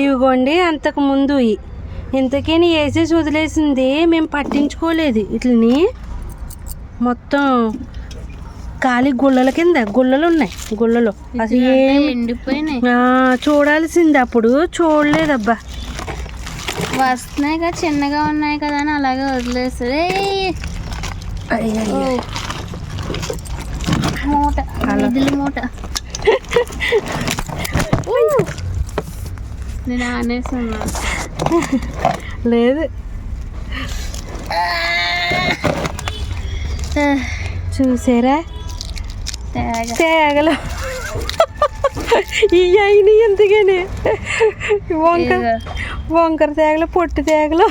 ఇవిగోండి అంతకు ముందు. ఇంతకీ వేసేసి వదిలేసింది మేము పట్టించుకోలేదు. వీటిని మొత్తం ఖాళీ గుళ్ళల కింద గుళ్ళలు ఉన్నాయి గుళ్ళలు. అసలు ఎండిపోయినాయి చూడాల్సింది అప్పుడు. చూడలేదబ్బా. వస్తున్నాయి కదా చిన్నగా ఉన్నాయి కదా అని అలాగే! ఓ. మూట. మూట. నేను ఆనేస్తున్నా లేదు. చూసారా? తేగ. తేగలు. ఈ అయినాయి ఎందుకని? వంకర. వంకర తేగలు పొట్టి తేగలు.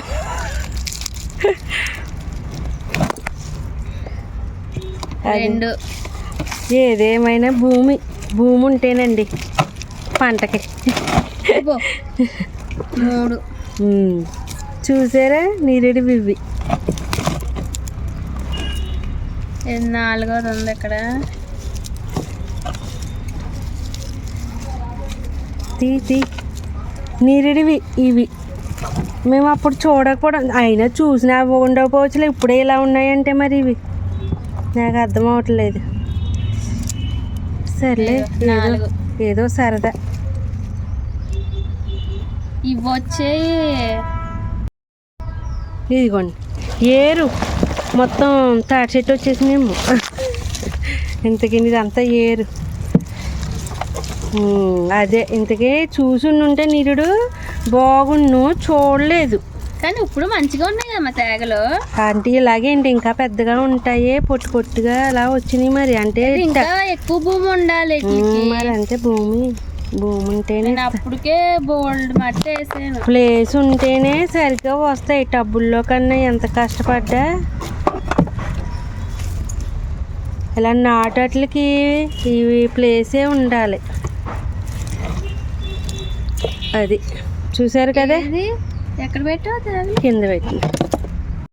రెండు. ఏదేమైనా భూమి భూమి ఉంటేనండి. పంటకి. మూడు. చూసారా? నీరెడి ఇది నాలుగోది ఉంది ఇక్కడ. తీ తీ. నీరెడివి ఇవి. మేము అప్పుడు చూడకపోవడం అయినా చూసినా ఉండకపోవచ్చులే. ఇప్పుడే ఇలా ఉన్నాయంటే మరి ఇవి. నాకు అర్థం అవట్లేదు. సర్లే ఏదో సరదా. ఇవి ఇదిగోండి. ఏరు. మొత్తం తాటి చెట్టు వచ్చేసిందేమో. ఇంతకీ ఇదంతా ఏరు. అదే ఇంతకీ చూసి ఉంటే నిరుడు బాగున్ను చూడలేదు. కానీ ఇప్పుడు మంచిగా ఉన్నాయి కదా మా తేగలు. అంటే ఇలాగే ఏంటి ఇంకా పెద్దగా ఉంటాయి పొట్టు పొట్టుగా అలా వచ్చినాయి మరి. అంటే ఇంకా ఎక్కువ భూమి ఉండాలి. మరి అంటే భూమి. భూమి ఉంటేనే నేను అప్పటికే బోల్డ్ మట్టి వేసాను. ప్లేస్ ఉంటేనే సరిగ్గా వస్తాయి టబ్బుల్లో కన్నా ఎంత కష్టపడ్డా? ఇలా నాటట్లకి ఇవి ప్లేసే ఉండాలి. అది చూసారు కదా? ఎక్కడ పెట్టావు కింద పెట్టి